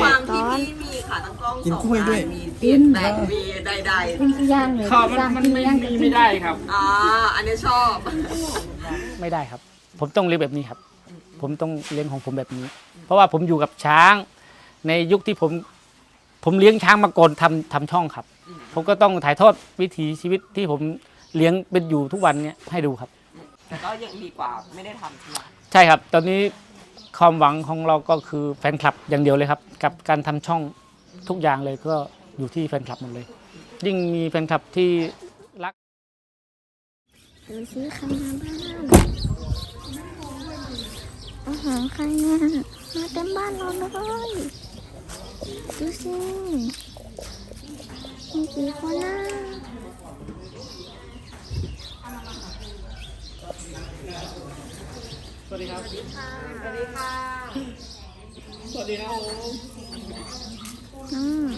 ความที่พี่มีขาตั้งกล้องกินสองกล้วยด้วยอันมีเปลี่ยนแปลงมีใดกินกี่อย่างเลยข้าวมันมันไม่มีไม่ได้ครับๆอ่า อันนี้ชอบ ไม่ได้ครับ ผมต้องเลี้ยงแบบนี้ครับ ผมต้องเลี้ยงของผมแบบนี้ เพราะว่าผมอยู่กับช้าง ในยุคที่ผม ผมเลี้ยงช้างมาก่อนทำทำช่องครับ ผมก็ต้องถ่ายทอดวิถีชีวิตที่ผมเลี้ยงเป็นอยู่ทุกวันเนี้ยให้ดูครับ แต่ก็ยังดีกว่าไม่ได้ทำใช่ไหม ใช่ครับ ตอนนี้ ความหวังของเราก็คือแฟนคลับอย่างเดียวเลยครับ กับการทำช่องทุกอย่างเลยก็อยู่ที่แฟนคลับหมดเลย ยิ่งมีแฟนคลับที่รักดูสิใครมาบ้านอาหารใครเนี่ยมาเต็มบ้านเราเลยดูสิมีกี่คนนะ สวัสดีครับ สวัสดีค่ะ สวัสดีครับอืม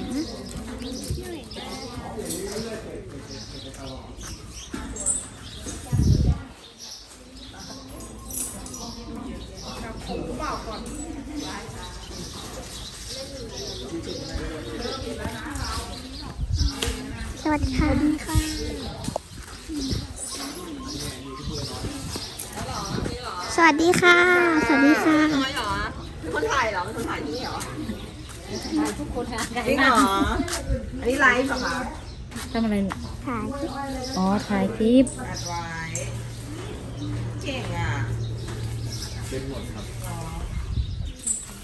สวัสดีค่ะ ส วัสดีค่ะ สวัสดีค่ะ น้อยเหรอเป็นคนถ่ายเหรอเป็นคนถ่ายที่นี่เหรอทุกคนค่ะจริงเหรอ อันนี้ไลฟ์เหรอคะทำอะไรเนี่ยถ่ายอ๋อ ถ่ายคลิปอัดไว้เก่งอะ เป็นหมดครับ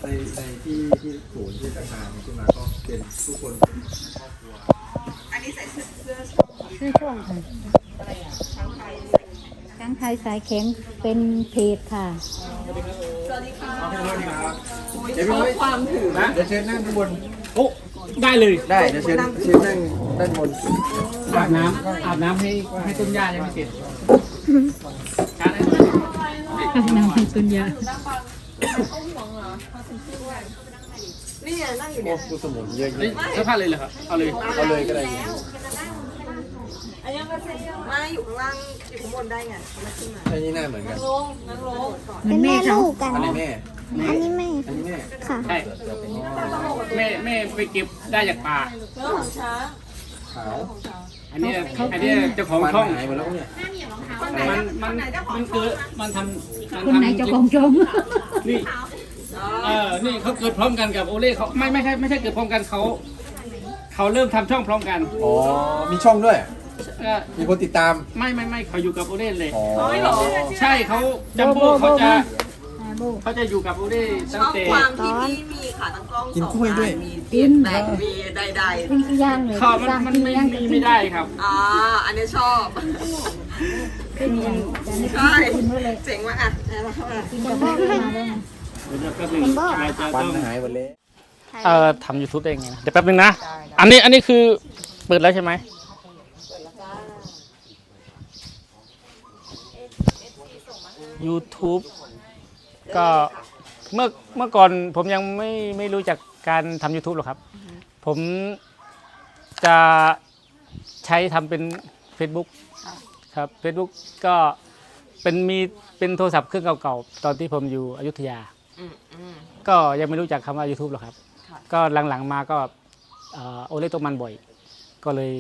ในในที่ที่ศูนย์ที่ต่างๆขึ้นมาก็เป็นทุกคนเป็นครอบครัว อันนี้ใส่เสื้อเสื้อชื่อช่องค่ะอะไรอะช้างไทย ช้างไทยสายแข็งเป็นเพจค่ะสวัสดีค่ะขอโทษครับเดี๋ยวพี่ความถือเดี๋ยวเชิญนั่งข้างบน โอ้ได้เลย ได้เดี๋ยวเชิญเชิญนั่งด้านบนอาบน้ำอาบน้ำให้ให้ต้นหญ้ายังไม่เสร็จช้าได้เลยนางเป็นตุนยานี่ไงนั่งอยู่โอ้เนี่ยกูสมุนเยอะเฮ้ยแยะเสื้อผ้าเลยเหรอครับ เอาเลย เอาเลยก็ได้ ไม่อยู่ข้างล่างอยู่ข้างบนได้ไงไม่ขึ้นมาอันนี้หน้าเหมือนกันลงนั่งลงเหมืเป็อนนแม่แม่เขาลูกกัน อันนี้แม่ อันนี้แม่ อันนี้แม่ค่ะใช่แม่แม่ไปเก็บได้จากป่าเรื่องของช้าขาวอันนี้อันนี้เจ้าของฟันช่องหายหมดแล้วเนี่ยมันมันมันเกิดมันทำมันคนไหนทำเจ้าของช่องนี่เออนี่เขาเกิดพร้อมกันกับโอเล่เขาไม่ไม่ใช่ไม่ใช่เกิดพร้อมกันเขาเขาเริ่มทำช่องพร้อมกันอ๋อมีช่องด้วย เออมีคนติดตาม ไม่ไม่ไม่เขาอยู่กับโอเล่เลย อ๋อไม่หรอ ใช่เขาจัมโบ้เขาจะอ่าโบเขาจะอยู่กับโอเล่ชตั้งอบแต่ความที่พี่มีขาตั้งกล้องกินสองกล้วยด้วยอันมีเปลี่ยนแปลงมีใดกินกี่อย่างเลยข้าวมันมันไม่มีไม่ได้ครับ ๆอ่าอันนี้ชอบกินอย่างแต่นี่ใช่กินไว้เลยเจ๋งว่ะอะเอาเข้ามากินกับพ่อมาเลยเดี๋ยวแป๊บนึงอาจจะฟัต้นอง หายหมดเลย เอ่อทำยูทูบได้ยังไงนะเดี๋ยวแป๊บนึงนะ อันนี้อันนี้คือเปิดแล้วใช่ไหม YouTube ก็เมื่อเมื่อก่อนผมยังไม่ไม่รู้จักการทำ YouTube หรอกครับ ผมจะใช้ทำเป็น Facebook ครับ Facebook ก็เป็นมีเป็นโทรศัพท์เครื่องเก่าๆ ตอนที่ผมอยู่อยุธยา อืมอืม ก็ยังไม่รู้จักคำว่า YouTube หรอกครับ ค่ะ ก็หลังๆมาก็เอ่อโอเล่ตกมันบ่อย ก็เลย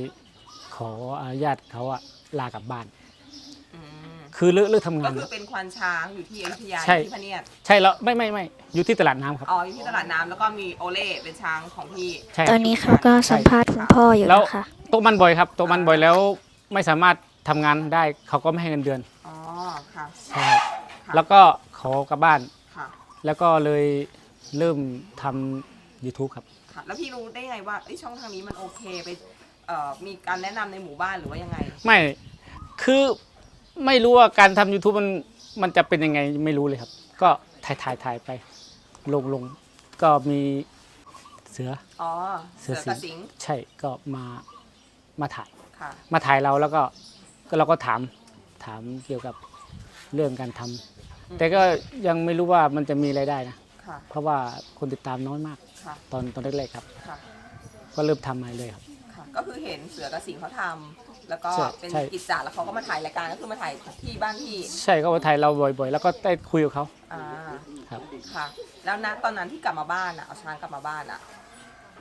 ขออนุญาตเขาอะลากลับบ้านอืม คือเลิกเลิกทำก็งานคือเป็นควานช้างอยู่ที่อยุธยาใช่ที่พะเนียดใช่แล้วไม่ไม่ไม่อยู่ที่ตลาดน้ำครับ อ๋ออยู่ที่ตลาดน้ำแล้วก็มีโอเล่เป็นช้างของพี่ ใช่ตอนนี้เขาก็สัมภาษณ์คุณพ่ออยู่แล้วนะคะโต๊ะมันบ่อยครับโต๊ะมันบ่อยแล้วไม่สามารถทำงานได้เขาก็ไม่ให้เงินเดือนอ๋อค่ะ ใช่ครับแล้วก็ขอกลับบ้าน ค่ะ แล้วก็เลยเริ่มทำ YouTube ครับ ค่ะ แล้วพี่รู้ได้ไงว่าเอ้ยช่องทางนี้มันโอเคไปเอ่อมีการแนะนำในหมู่บ้านหรือว่ายังไง ไม่ คือ ไม่รู้ว่าการทำ YouTube มันมันจะเป็นยังไงไม่รู้เลยครับ ก็ถ่ายถ่ายถ่ายไป ลงลงก็มีเสืออ๋อ เสืเสืออสิงกับสิงห์ใช่ก็มามาถ่าย ค่ะ มาถ่ายเราแล้วก็ก็เราก็ถามถามเกี่ยวกับเรื่องการทำแต่ก็ยังไม่รู้ว่ามันจะมีรายได้นะ ค่ะ เพราะว่าคนติดตามน้อยมาก ค่ะ ตอนตอนแรกๆครับ ค่ะ ก็เริ่มทำมาเลยครับค่ะ ก็คือเห็นเสือกับสิงห์เขาทแล้วก็ใช่เป็นใช่ กิจจาแล้วเขาก็มาถ่ายรายการก็คือมาถ่ายที่บ้านพี่ใช่ก็มาถ่ายเราบ่อยๆ แล้วก็ได้คุยกับเขา อ่าครับ ค่ะ แล้วณตอนนั้นที่กลับมาบ้านอะเอาช้างกลับมาบ้านอะ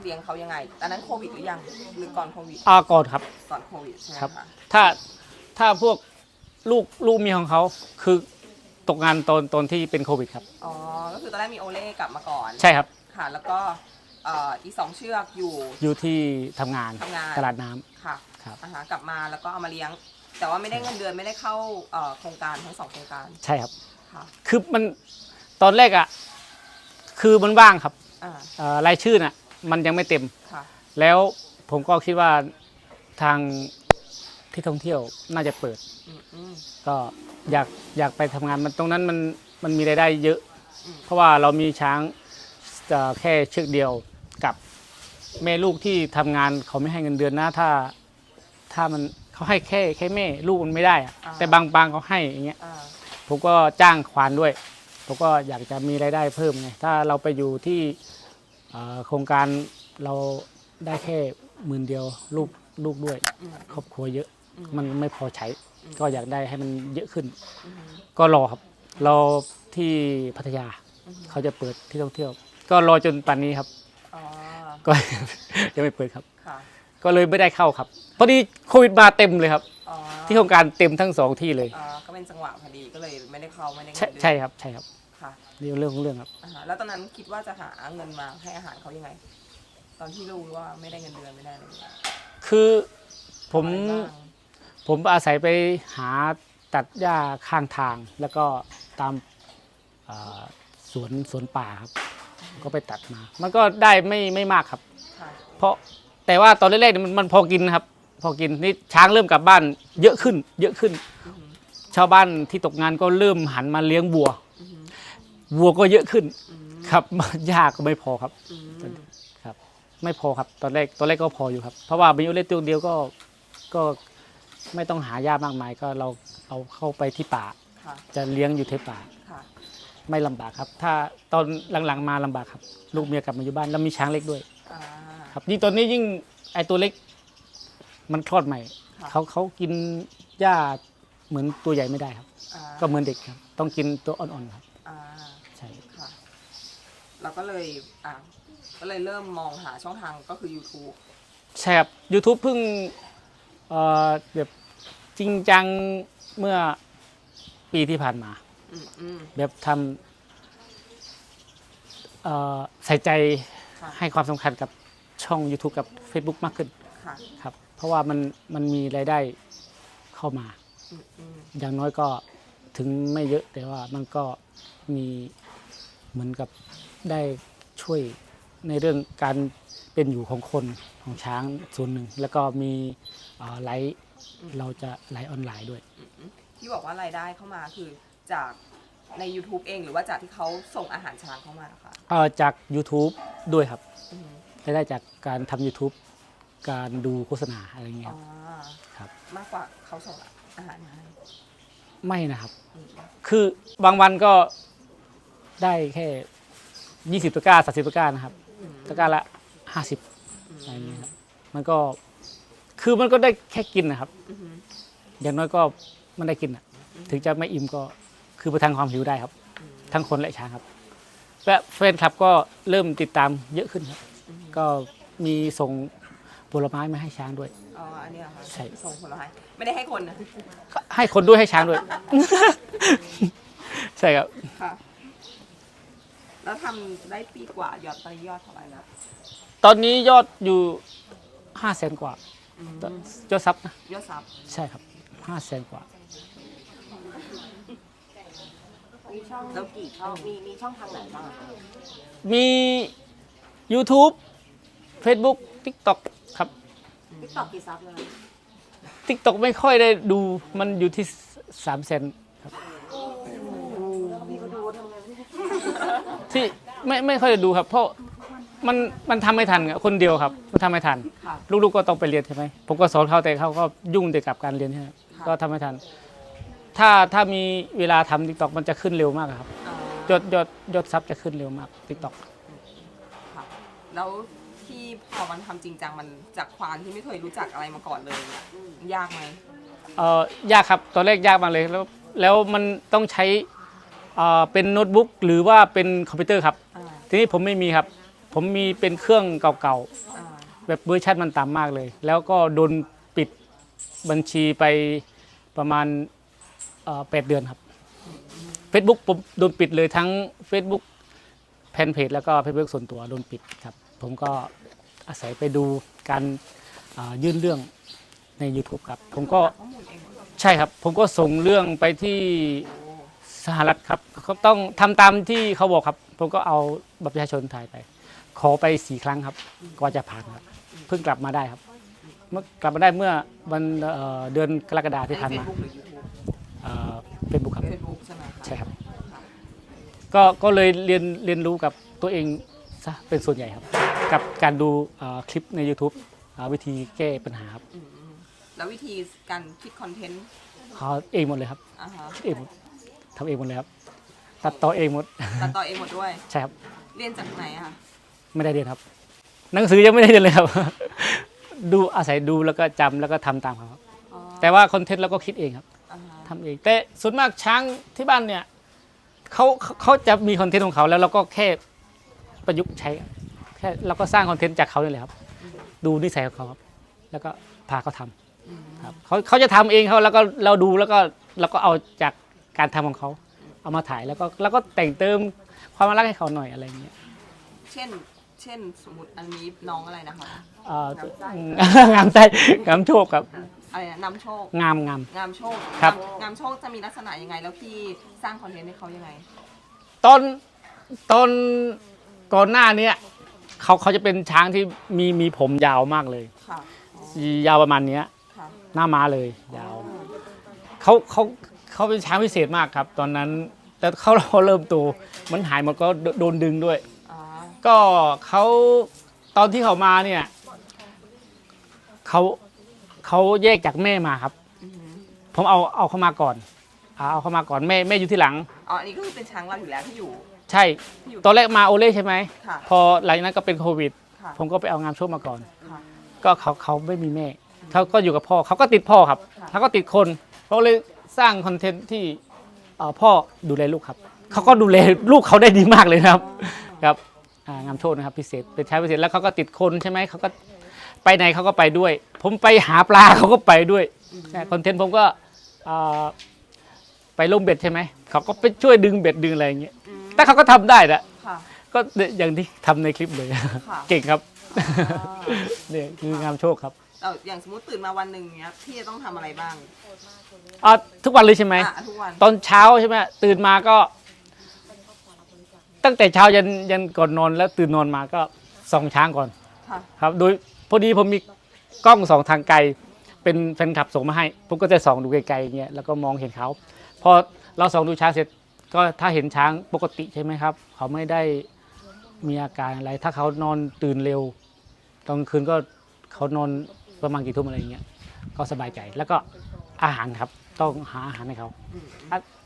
เลี้ยงเขายังไงตอนนั้นโควิดหรือยังหรือก่อนโควิดอ่าก่อนครับ ก่อนโควิดใช่ไหมครับ คะถ้าถ้าพวกลูกลูกเมียของเขาคือตกงานตอนตอนที่เป็นโควิดครับ อ๋อก็คือตอนแรกมีโอเล่กลับมาก่อน ใช่ครับ ค่ะแล้วก็ เอ่ออีกสองเชือกอยู่ อยู่ที่ทำงานทำงาน ตลาดน้ำ ค่ะครับ อ่าฮะกลับมาแล้วก็เอามาเลี้ยง แต่ว่าไม่ได้เงินเดือนไม่ได้เข้าเอ่อโครงการทั้งสองโครงการใช่ครับ ค่ะคือมันตอนแรกอะคือมันว่างครับอ่าเอ่อรายชื่อน่ะมันยังไม่เต็ม ค่ะแล้วผมก็คิดว่าทางที่ท่องเที่ยวน่าจะเปิด อืมอืม ก็อยากอยากไปทำงานมันตรงนั้นมันมันมีรายได้เยอะ อืม เพราะว่าเรามีช้างเอ่อแค่เชือกเดียว กับแม่ลูกที่ทำงานเขาไม่ให้เงินเดือนนะถ้า ถ้ามันเขาให้แค่แค่แม่ลูกมันไม่ได้อะแต่บางบางเขาให้อย่างเงี้ย อ่าผมก็จ้างควานด้วย ผมก็อยากจะมีรายได้เพิ่มไง ถ้าเราไปอยู่ที่เอ่อโครงการเราได้แค่หมื่นเดียวลูกลูกด้วย อืม ครอบครัวเยอะ อืม มันไม่พอใช้อืมก็อยากได้ให้มันเยอะขึ้น อืม ก็รอครับ รอที่พัทยา อืม เขาจะเปิดที่ท่องเที่ยว ก็รอจนป่านนี้ครับอ๋อ ก็ ยังไม่เปิดครับ ค่ะก็เลยไม่ได้เข้าครับพอดีโควิดมาเต็มเลยครับ อ๋อที่โครงการเต็มทั้งสองที่เลย อ่าก็เป็นจังหวะพอดีก็เลยไม่ได้เข้าไม่ได้เงิใช่นเดือนใช่ครับใช่ครับค่ะนี่เรื่องของเรื่องครับ อ่าฮะแล้วตอนนั้นคิดว่าจะหาเงินมาให้อาหารเขายังไง ตอนที่รู้ว่าไม่ได้เงินเดือนไม่ได้อะไรเลยคือผม อะไรบ้างผมอาศัยไปหาตัดหญ้าข้างทาง แล้วก็ตามเอ่อสวนสวนป่าครับ ก็ไปตัดมา มันก็ได้ไม่ไม่มากครับ ค่ะเพราะแต่ว่าตอนแรกๆเนี่ยมันมันพอกินนะครับ พอกินนี่ช้างเริ่มกลับบ้านเยอะขึ้น เยอะขึ้น อือหือชาวบ้านที่ตกงานก็เริ่มหันมาเลี้ยงวัว อือหือวัวก็เยอะขึ้นอืมครับ หญ้าก็ไม่พอครับ อืมครับ ไม่พอครับตอนแรกตอนแรกก็พออยู่ครับ เพราะว่ามีอยู่เล็กตัวเดียวก็ก็ไม่ต้องหาหญ้ามากมายก็เราเอาเข้าไปที่ป่า ค่ะจะเลี้ยงอยู่ที่ป่า ค่ะ ไม่ลำบากครับ ถ้าตอนหลังๆมาลำบากครับ ลูกเมียกลับมาอยู่บ้านแล้วมีช้างเล็กด้วยอ่า ครับยิ่งตอนนี้ยิ่งไอตัวเล็ก มันคลอดใหม่ค่ะ เขาเขากินหญ้าเหมือนตัวใหญ่ไม่ได้ครับ อ่าก็เหมือนเด็กครับ ต้องกินตัวอ่อนๆครับอ่าใช่ค่ะเราก็เลยอ่าก็เลยเริ่มมองหาช่องทางก็คือ YouTube ใช่ครับ YouTube เพิ่งเอ่อแบบจริงจังเมื่อปีที่ผ่านมาอืมอืม แบบทำเอ่อใส่ใจค่ะให้ความสำคัญกับช่อง YouTube กับ Facebook มากขึ้นค่ะครับ เพราะว่ามันมันมีรายได้เข้ามาอืมอืมอย่างน้อยก็ถึงไม่เยอะแต่ว่ามันก็มีเหมือนกับได้ช่วยในเรื่องการเป็นอยู่ของคนของช้างส่วนหนึ่ง แล้วก็มีเอ่อไลฟ์เราจะไลฟ์ออนไลน์ด้วยอืมอืมที่บอกว่ารายได้เข้ามาคือ จากใน YouTube เองหรือว่าจากที่เขาส่งอาหารช้างเข้ามาคะเอ่อจาก YouTube ด้วยครับอืมรายได้จากการทำ YouTube การดูโฆษณาอะไรเงี้ยอ๋อครับ มากกว่าเขาส่งอาหารมาให้ไม่นะครับ อืมคือบางวันก็ได้แค่ 20ตะกร้า30ตะกร้านะครับอืมตะกร้าละ 50 อะไรเงี้ยครับมันก็คือมันก็ได้แค่กินนะครับ อืมอย่างน้อยก็มันได้กินอะถึงจะไม่อิ่มก็ คือประทังความหิวได้ครับอืมทั้งคนและช้างครับ และแฟนคลับก็เริ่มติดตามเยอะขึ้นครับอืมก็มีส่งผลไม้มาให้ช้างด้วย อ๋อ อันนี้เหรอคะใช่ ส่งผลไม้ไม่ได้ให้คนนะให้คนด้วยให้ช้างด้วย ใช่ครับ ค่ะ แล้วทำได้ปีกว่า ยอดตอนนี้ยอดเท่าไหร่แล้วตอนนี้ยอดอยู่ห้าแสนกว่าอืมยอดซับนะยอดซับใช่ครับห้าแสนกว่า มีช่องแล้วกี่ช่องมีมีช่องทางไหนบ้างอะคะมี YouTube Facebook TikTok ครับ ติ๊กต็อกกี่ซับเลย TikTok ไม่ค่อยได้ดูมันอยู่ที่สามแสนครับพี่ก็ดูทำไงไม่ได้ที่ไม่ไม่ค่อยได้ดูครับ เพราะมันมันทำไม่ทันครับคนเดียวครับมันทำไม่ทัน ค่ะ ลูกๆก็ต้องไปเรียนใช่ไหมผมก็สอนเขาแต่เขาก็ยุ่งแต่กับการเรียนใช่ไหมค่ะก็ทำไม่ทัน ถ้าถ้ามีเวลาทำ TikTok มันจะขึ้นเร็วมากครับอ่ายอดยอดยอดซับจะขึ้นเร็วมาก TikTok ค่ะแล้วที่พอมันทำจริงจังมันจากควานที่ไม่เคยรู้จักอะไรมาก่อนเลยเนี่ยยากไหมเอ่อยากครับตอนแรกยากมากเลยแล้วแล้วมันต้องใช้เอ่อเป็นโน้ตบุ๊กหรือว่าเป็นคอมพิวเตอร์ครับ อ่าทีนี้ผมไม่มีครับ ผมมีเป็นเครื่องเก่าอ่าๆ แบบเวอร์ชันมันต่ำมากเลย แล้วก็โดนปิดบัญชีไปประมาณเอ่อ แปดเดือนครับ Facebook ผมโดนปิดเลยทั้ง Facebook แฟนเพจแล้วก็ Facebook ส่วนตัวโดนปิดครับ ผมก็อาศัยไปดูการยื่นเรื่องใน YouTube ครับ ผมก็ใช่ครับ ผมก็ส่งเรื่องไปที่สหรัฐครับเขาต้องทำตามที่เขาบอกครับ ผมก็เอาบัตรประชาชนถ่ายไป ขอไปสี่ครั้งครับกว่าจะผ่านครับ เพิ่งกลับมาได้ครับ เมื่อกลับมาได้เมื่อวันเดือนกรกฎาที่ผ่านมา เฟซบุ๊กครับ เฟซบุ๊กใช่ไหมคะใช่ครับ ก็ก็เลยเรียนเรียนรู้กับตัวเองซะเป็นส่วนใหญ่ครับ กับการดูเอ่อคลิปใน YouTube อ่าวิธีแก้ปัญหาครับอืมแล้ววิธีการคิดคอนเทนต์เขาเองหมดเลยครับอ่าฮะเองหมดทำเองหมดเลยครับ ตัดต่อเองหมด ตัดต่อเองหมดด้วย ใช่ครับ เรียนจากไหนอะคะไม่ได้เรียนครับ หนังสือยังไม่ได้เรียนเลยครับ ดูอาศัยดูแล้วก็จำแล้วก็ทำตามเขาครับ อ๋อแต่ว่าคอนเทนต์เราก็คิดเองครับอ่าฮะ ทำเองแต่ส่วนมากช้างที่บ้านเนี่ยเขาเขาเขาจะมีคอนเทนต์ของเขาแล้วเราก็แค่ประยุกต์ใช้ครับแค่เราก็สร้างคอนเทนต์จากเขาเนี่ยแหละครับ ดูนิสัยของเขาครับ แล้วก็พาเขาทำครับเขาเขาจะทำเองเขาแล้วก็เราดูแล้วก็เราก็เอาจากการทำของเขา เอามาถ่ายแล้วก็แล้วก็แต่งเติมความรักให้เขาหน่อยอะไรอย่างเงี้ยเช่นเช่นสมมติอันนี้น้องอะไรนะคะเอ่องามใจงามโชคครับ อะไรนะนำโชค งามงาม งามโชคครับงามงามโชคจะมีลักษณะยังไง แล้วพี่สร้างคอนเทนต์ให้เขายังไง ตอนตอนก่อนหน้าเนี้ยเขาเขาจะเป็นช้างที่มีมีผมยาวมากเลย ค่ะอ๋อยาวประมาณเนี้ย ค่ะหน้าม้าเลยยาวเขาเขาเขาเป็นช้างพิเศษมากครับ ตอนนั้นแต่เขาเราเริ่มโตมันหายหมดก็โดโดนดึงด้วย อ๋อก็เขาตอนที่เขามาเนี่ยเขา เขาแยกจากแม่มาครับอือหือผมเอาเอาเขามาก่อนอ่าเอาเขามาก่อนแม่แม่อยู่ที่หลัง อ๋ออันนี้ก็คือเป็นช้างเราอยู่แล้วที่อยู่ ใช่ ที่อยู่ตอนแรกมาโอเล่ใช่ไหม ค่ะพอหลังจากนั้นก็เป็นโควิด ค่ะผมก็ไปเอางามโชคมาก่อน ค่ะ ก็เขาเขาไม่มีแม่เขาก็อยู่กับพ่อเขาก็ติดพ่อครับค่ะ เขาก็ติดคนเขาเลยสร้างคอนเทนต์ที่เอ่อพ่อดูแลลูกครับเขาก็ดูแลลูกเขาได้ดีมากเลยนะครับครับอ่างามโชคนะครับพิเศษเป็นชายพิเศษแล้วเขาก็ติดคนใช่ไหมเขาก็ ไปไหนเขาก็ไปด้วย ผมไปหาปลาเขาก็ไปด้วยใช่คอนเทนต์ผมก็เอ่อไปลงเบ็ดใช่ไหมเขาก็ไปช่วยดึงเบ็ดดึงอะไรอย่างเงี้ยอืมแต่เขาก็ทำได้นะค่ะก็อย่างที่ทำในคลิปเลยค่ะเก่งครับอ่าเนี่ยคืองามโชคครับเราอย่างสมมติตื่นมาวันหนึ่งเนี้ยพี่จะต้องทำอะไรบ้างอะทุกวันเลยใช่ไหมอะทุกวันตอนเช้าใช่ไหมตื่นมาก็ ตั้งแต่เช้ายันยันก่อนนอนแล้วตื่นนอนมาก็ส่องช้างก่อนค่ะครับโดย พอดีผมมีกล้องสองทางไกล เป็นแฟนคลับส่งมาให้ ผมก็จะส่องดูไกลๆอย่างเงี้ยแล้วก็มองเห็นเขาพอเราส่องดูช้างเสร็จก็ถ้าเห็นช้างปกติใช่ไหมครับ เขาไม่ได้มีอาการอะไร ถ้าเขานอนตื่นเร็วตอนคืนก็เขานอนประมาณกี่ทุ่มอะไรอย่างเงี้ยก็สบายใจแล้วก็อาหารครับ ต้องหาอาหารให้เขา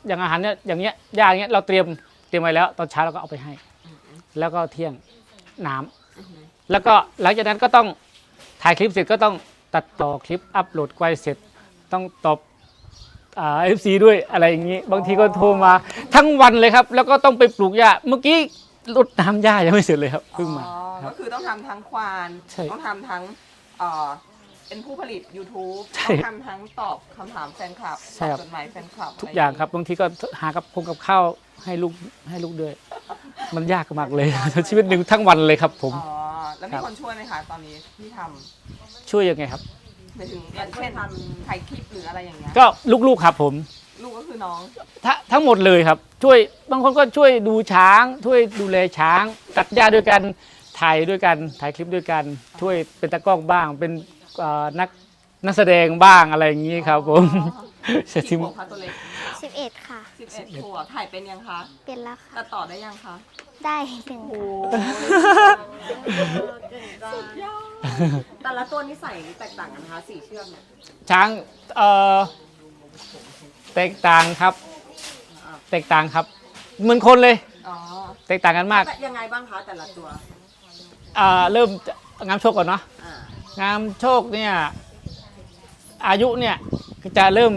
อย่างอาหารเนี่ยอย่างเงี้ยยาอย่างเงี้ยเราเตรียมเตรียมไว้แล้ว ตอนเช้าเราก็เอาไปให้ แล้วก็เที่ยงน้ำแล้วก็หลังจากนั้นก็ต้อง ถ่ายคลิปเสร็จก็ต้องตัดต่อคลิปอัปโหลดไว้เสร็จ ต้องตอบอ่าเอฟซีด้วยอะไรอย่างงี้ บางทีก็โทรมาทั้งวันเลยครับ แล้วก็ต้องไปปลูกหญ้าเมื่อกี้รดน้ำหญ้ายังไม่เสร็จเลยครับเพิ่งมา อ๋อครัก็บคือต้องทำทั้งควาน ใช่ต้องทำทั้งเอ่อเป็นผู้ผลิต YouTube ใช่ต้องทำทั้งตอบคำถามแฟนคลับใช่ตครัอบบจดหมายแฟนคลับทุกอย่างครับบางทีก็หากับพงกับข้าวให้ลูกให้ลูกด้วย มันยากมากเลย ชีวิตหนึ่งทั้งวันเลยครับผม อ๋อ แล้วครัมีบคนช่วยไหมคะตอนนี้ที่ทช่วยยังไงครับำหมายถึงอย่างเช่นถ่ายคลิปหรืออะไรอย่างเงี้ยก็ลูกๆครับผม ลูกก็คือน้องทงทั้งหมดเลยครับ ช่วยบางคนก็ช่วยดูช้าง ช่วยดูแลช้าง ตัดหญ้าด้วยกันถ่ายด้วยกันถ่ายคลิปด้วยกัน ช่วยเป็นตากล้องบ้าง เป็นเอ่อนักนักแสดงบ้างอะไรอย่างนี้ครับผม เสร็จกี่ที่ขวบคะตัวเล็ก11ค่ะ สิบเอ็ดขวบถ่ายเป็นยังคะเป็นแล้วค่ะ ตัดต่อได้ยังคะได้หนึ่งโอ้แต่ละตัวนิสัยแตกต่างกันนะคะสี่เชือกเนี่ยช้างเอ่อแตกต่างครับ แตกต่างครับ เหมือนคนเลย อ๋อแตกต่างกันมากแต่ยังไงบ้างคะแต่ละตัวอ่าเริ่มจะงามโชคก่อนเนาะอ่างามโชคเนี่ยอายุเนี่ยจะเริ่ม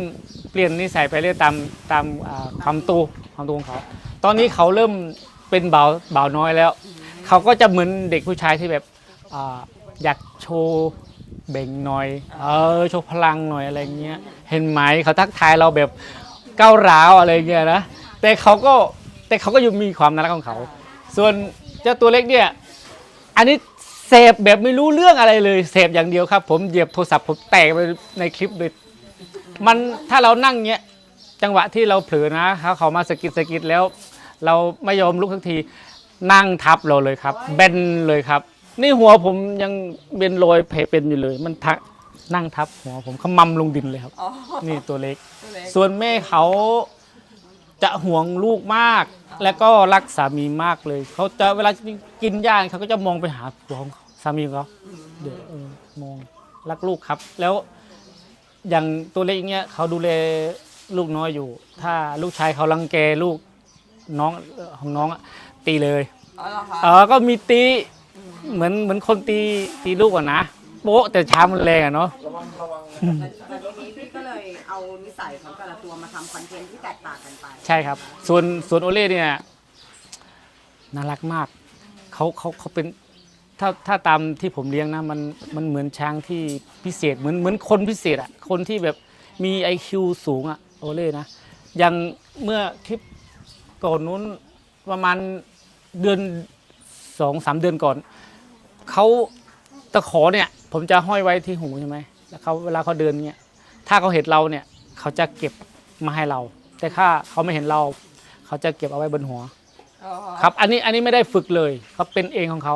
เปลี่ยนนิสัยไปเรื่อยตามตามอ่าความตูความโตของเขา ตอนนี้เขาเริ่มเป็นเบาเบาน้อยแล้ว เขาก็จะเหมือนเด็กผู้ชายที่แบบอาอยากโชว์เบ่งหน่อย เออโชว์พลังหน่อยอะไรเงี้ย เห็นไหมเขาทักทายเราแบบก้าวร้าวอะไรเงี้ยนะ แต่เขาก็แต่เขาก็ยังมีความน่ารักของเขา ส่วนเจ้าตัวเล็กเนี่ย อันนี้เสพแบบไม่รู้เรื่องอะไรเลยเสพอย่างเดียวครับ ผมเหยียบโทรศัพท์ผมแตกไปในคลิปเลย มันถ้าเรานั่งเงี้ยจังหวะที่เราเผลอนะเขาเขามาสะกิดสะกิดแล้ว เราไม่ยอมลุกทักทีนั่งทับเราเลยครับ เบนเลยครับ นี่หัวผมยังเป็นรอยแผลเป็นอยู่เลย มันทักนั่งทับหัวผมขมำลงดินเลยครับ อ๋อ นี่ตัวเล็ก ตัวเล็ก ส่วนแม่เขาจะห่วงลูกมาก แล้วก็รักสามีมากเลย เขาจะเวลากินย่างเขาก็จะมองไปหาผัวของเขาสามีของเขาเดี๋ยวเออมองรักลูกครับ แล้ว อย่างตัวเล็กอย่างเงี้ยเขาดูแลลูกน้อยอยู่ ถ้าลูกชายเขารังแกลูกน้องของน้องอะตีเลยอ๋อเหรอคะเออก็มีตีเหมือนเหมือนคนตีตีลูกอะนะโป๊ะแต่ชามันแรงอะเนาะแต่ทีนี้พี่ก็เลยเอานิสัยของแต่ละตัวมาทำคอนเทนต์ที่แตกต่างกันไป ใช่ครับ ส่วนส่วนโอเล่เนี่ยน่ารักมาก เขาเขาเขาเป็น ถ้าถ้าตามที่ผมเลี้ยงนะมันมันเหมือนช้างที่พิเศษเหมือนเหมือนคนพิเศษอะคนที่แบบมี IQ สูงอะโอเล่นะอย่างเมื่อคลิปก่อนนู้นประมาณเดือนสองสามเดือนก่อนเขาตะขอเนี่ย ผมจะห้อยไว้ที่หูใช่ไหมแล้วเขาเวลาเขาเดินเนี่ยถ้าเขาเห็นเราเนี่ยเขาจะเก็บมาให้เรา แต่ถ้าเขาไม่เห็นเรา เขาจะเก็บเอาไว้บนหัวอ๋อครับ อันนี้อันนี้ไม่ได้ฝึกเลยเขาเป็นเองของเขา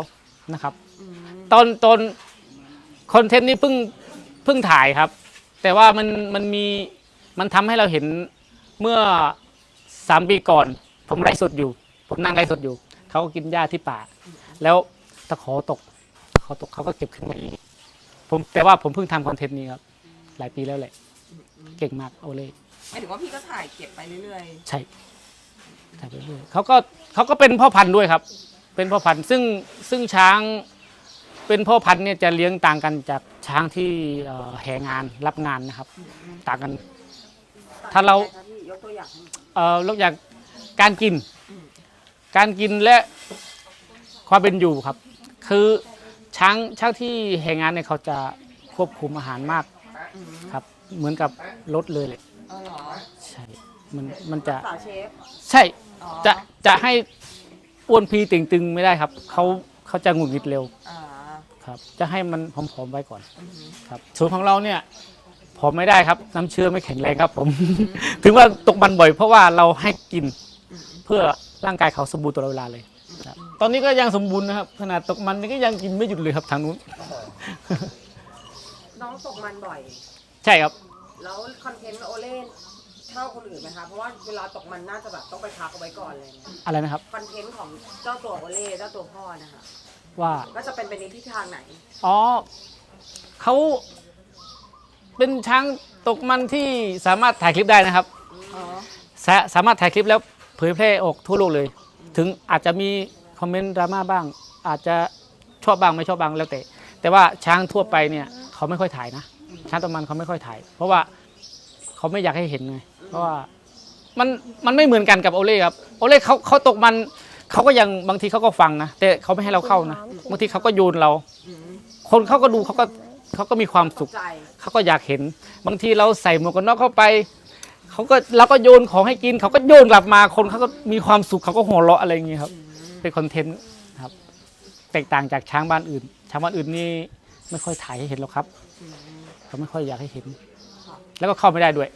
นะครับ ตอนตอนคอนเทนต์นี้เพิ่งเพิ่งถ่ายครับ แต่ว่ามันมันมีมันทำให้เราเห็นเมื่อสามปีก่อน ผมไลฟ์สดอยู่ ผมนั่งไลฟ์สดอยู่ เขาก็กินหญ้าที่ป่า แล้วตะขอตกตะขอตกเขาก็เก็บขึ้นมาอีกผมแต่ว่าผมเพิ่งทำคอนเทนต์นี้ครับ หลายปีแล้วแหละ เก่งมากโอเล่หมายถึงว่าพี่ก็ถ่ายเก็บไปเรื่อยใช่ถ่ายไปเรื่อยเขาก็เขาก็เป็นพ่อพันธุ์ด้วยครับ เป็นพ่อพันธุ์ซึ่งซึ่งช้างเป็นพ่อพันธุ์เนี่ยจะเลี้ยงต่างกันจากช้างที่เอ่อแห่งานรับงานนะครับ ต่างกัน ถ้าเราต่งกันยังไงคะพี่ยกตัวอย่างให้หน่อยเอ่อนอกจากการกิน การกินและความเป็นอยู่ครับ คือช้างช้างที่แห่งานเนี่ยเขาจะควบคุมอาหารมากครับ เหมือนกับรถเลยแหละๆอ๋อเหรอใช่มันมันจะ สาวเชฟ ใช่ อ๋อ จะจะให้ อ้วนพีตึงตึงๆไม่ได้ครับเขาเขาจะหงุดหงิดเร็วอ่าครับจะให้มันผอมๆไว้ก่อนอือหือครับส่วนของเราเนี่ยผอมไม่ได้ครับ น้ำเชื้อไม่แข็งแรงครับผม ถึงว่าตกมันบ่อย เพราะว่าเราให้กินเพื่อร่างกายเขาสมบูรณ์ตลอดเวลาเลยครับตอนนี้ก็ยังสมบูรณ์นะครับขนาดตกมันนี่ก็ยังกินไม่หยุดเลยครับทางนู้น น้องตกมันบ่อย ใช่ครับ แล้วคอนเทนต์โอเล่เท่าคนอื่นไหมคะ เพราะว่าเวลาตกมันน่าจะแบบต้องไปพักเอาไว้ก่อนอะไรเลยอะไรนะครับ คอนเทนต์ของเจ้าตัวโอเล่เจ้าตัวพ่อนะคะว่า ก็จะเป็นไปในทิศทางไหน อ๋อเขาเป็นช้างตกมันที่สามารถถ่ายคลิปได้นะครับ อ๋อ สาสามารถถ่ายคลิปแล้วเผยแพร่ออกทั่วโลกเลย ถึงอาจจะมีคอมเมนต์ดราม่าบ้าง อาจจะชอบบ้างไม่ชอบบ้างแล้วแต่ แต่ว่าช้างทั่วไปเนี่ยเขาไม่ค่อยถ่ายนะ ช้างตะมันเขาไม่ค่อยถ่าย เพราะว่าเขาไม่อยากให้เห็นไง เพราะว่ามันมันไม่เหมือนกันกับโอเล่ครับโอเล่เขาเขาตกมันเขาก็ยังบางทีเขาก็ฟังนะแต่เขาไม่ให้เราเข้านะบางทีเขาก็โยนเราอืมคนเขาก็ดูเขาก็เขาก็มีความตสุขกใจเขาก็อยากเห็น บางทีเราใส่หมวกกันน็อกเข้าไปเขาก็เราก็โยนของให้กินเขาก็โยนกลับมาคนเขาก็มีความสุขเขาก็หัวเราะอะไรอย่างเงี้ยครับ เป็นคอนเทนต์ครับ แตกต่างจากช้างบ้านอื่น ช้างบ้านอื่นนี่ไม่ค่อยถ่ายให้เห็นหรอกครับเขาไม่ค่อยอยากให้เห็น แล้วก็เข้าไม่ได้ด้วย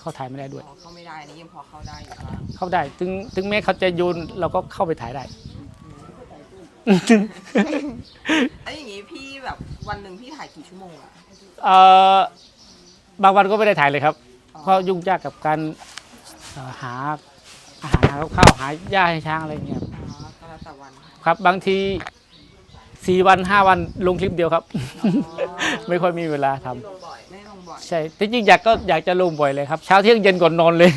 เข้าถ่ายไม่ได้ด้วยอ๋อเข้าไม่ได้อันนี้ยังพอเข้าได้อยู่บ้างเข้าได้ ถึงถึงแม้เขาจะโยนเราก็เข้าไปถ่ายได้ไอ้อย่างงี้พี่แบบวันหนึ่งพี่ถ่ายกี่ชั่วโมงอะเอ่อบางวันก็ไม่ได้ถ่ายเลยครับ เพราะยุ่งยากกับการเอ่อหาอาหารหาข้าวหาหญ้าให้ช้างอะไรเงี้ย อ๋อก็แล้วแต่วันครับ บางทีสี่วันห้าวันลงคลิปเดียวครับ ไม่ค่อยมีเวลาทำลง บ่อยไม่ลงบ่อยใช่จริงๆอยากก็อยากจะลงบ่อยเลยครับ เช้าเที่ยงเย็นก่อนนอนเลย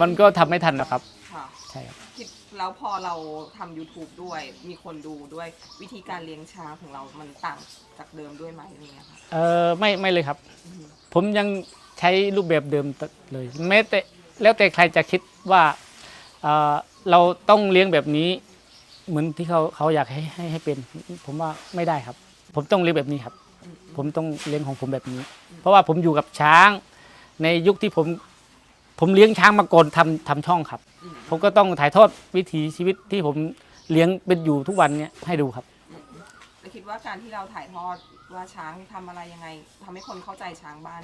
มันก็ทำไม่ทันนะครับ ค่ะใช่ครับคิดแล้วพอเราทำ YouTube ด้วย มีคนดูด้วยวิธีการเลี้ยงช้างของเรามันต่างจากเดิมด้วยไหมอะไรเงี้ยค่ะ เออไม่ไม่เลยครับผมยังใช้รูปแบบเดิมเลยแม้แต่แล้วแต่ใครจะคิดว่าเอ่อเราต้องเลี้ยงแบบนี้ เหมือนที่เขาเขาอยากให้ให้ให้เป็น ผมว่าไม่ได้ครับ ผมต้องเลี้ยงแบบนี้ครับ ผมต้องเลี้ยงของผมแบบนี้ เพราะว่าผมอยู่กับช้าง ในยุคที่ผมผมเลี้ยงช้างมาก่อนทำทำช่องครับ ผมก็ต้องถ่ายทอดวิถีชีวิตที่ผมเลี้ยงเป็นอยู่ทุกวันเนี้ยให้ดูครับแล้วคิดว่าการที่เราถ่ายทอดว่าช้างทำอะไรยังไงทำให้คนเข้าใจช้างบ้าน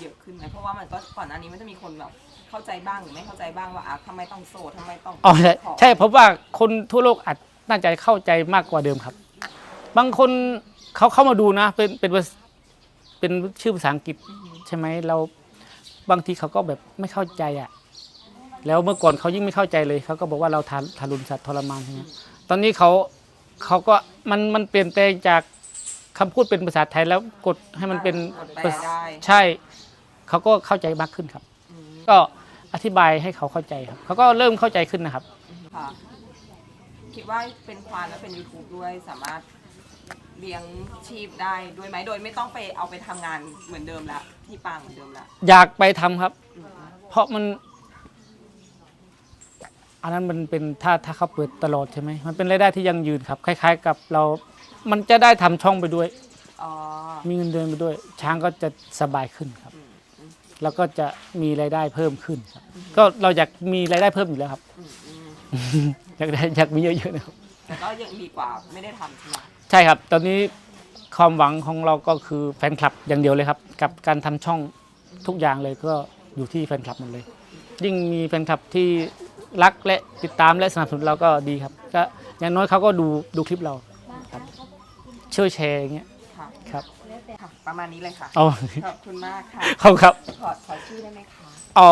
เยอะขึ้นไหมเพราะว่ามันก็ก่อนหน้านี้มันจะมีคนแบบเข้าใจบ้างหรือไม่เข้าใจบ้างว่าอะทำไมต้องโซ่ทำไมต้องอ๋อใช่ขอ ใช่ผมว่าคนทั่วโลกอาจน่าจะเข้าใจมากกว่าเดิมครับ บางคน เขาเข้ามาดูนะ เป็นเป็นภาษเป็นชื่อภาษาอังกฤษใช่ไหมเราบางทีเขาก็แบบไม่เข้าใจอะ แล้วเมื่อก่อนเขายิ่งไม่เข้าใจเลยเขาก็บอกว่าเราทาทารุณสัตว์ทรมานใช่ไหมตอนนี้เขาเขาก็มันมันเปลี่ยนแปลงจากคำพูดเป็นภาษาไทยแล้วกดให้มันเป็นกดแปลได้ ใช่เขาก็เข้าใจมากขึ้นครับอืมก็อธิบายให้เขาเข้าใจครับเขาก็เริ่มเข้าใจขึ้นนะครับ ค่ะ คิดว่าเป็นควานแล้วเป็น YouTube ด้วยสามารถ เลี้ยงชีพได้ด้วยไหมโดยไม่ต้องไปเอาไปทำงานเหมือนเดิมละที่ปางเหมือนเดิมละอยากไปทำครับอืมเพราะมัน อันนั้นมันเป็นถ้าถ้าเขาเปิดตลอดใช่ไหมมันเป็นรายได้ที่ยั่งยืนครับ คล้าย ๆ กับเรา มันจะได้ทำช่องไปด้วย อ๋อมีเงินเดือนไปด้วย ช้างก็จะสบายขึ้นครับ อืมอืมแล้วก็จะมีรายได้เพิ่มขึ้นครับ ก็เราอยากมีรายได้เพิ่มอยู่แล้วครับ อืมอืมอยากได้อยากมีเยอะๆนะครับแต่ก็ยังดีกว่าไม่ได้ทำใช่ไหม ใช่ครับ ตอนนี้ความหวังของเราก็คือแฟนคลับอย่างเดียวเลยครับ กับการทำช่องทุกอย่างเลยก็อยู่ที่แฟนคลับหมดเลย ยิ่งมีแฟนคลับที่รักและติดตามและสนับสนุนเราก็ดีครับ ก็อย่างน้อยเขาก็ดูดูคลิปเราครับช่วยแชร์อย่างเงี้ยค่ะครับค่ะ ประมาณนี้เลยค่ะ เอาขอบคุณมากค่ะเขาครับขอขอชื่อได้ไหมคะเอา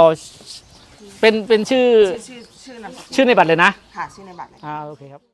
เป็นเป็นชื่อชื่อชื่อชื่อนามสกุลชื่อในบัตรเลยนะ ค่ะ ชื่อในบัตรเลยอ่าโอเคครับ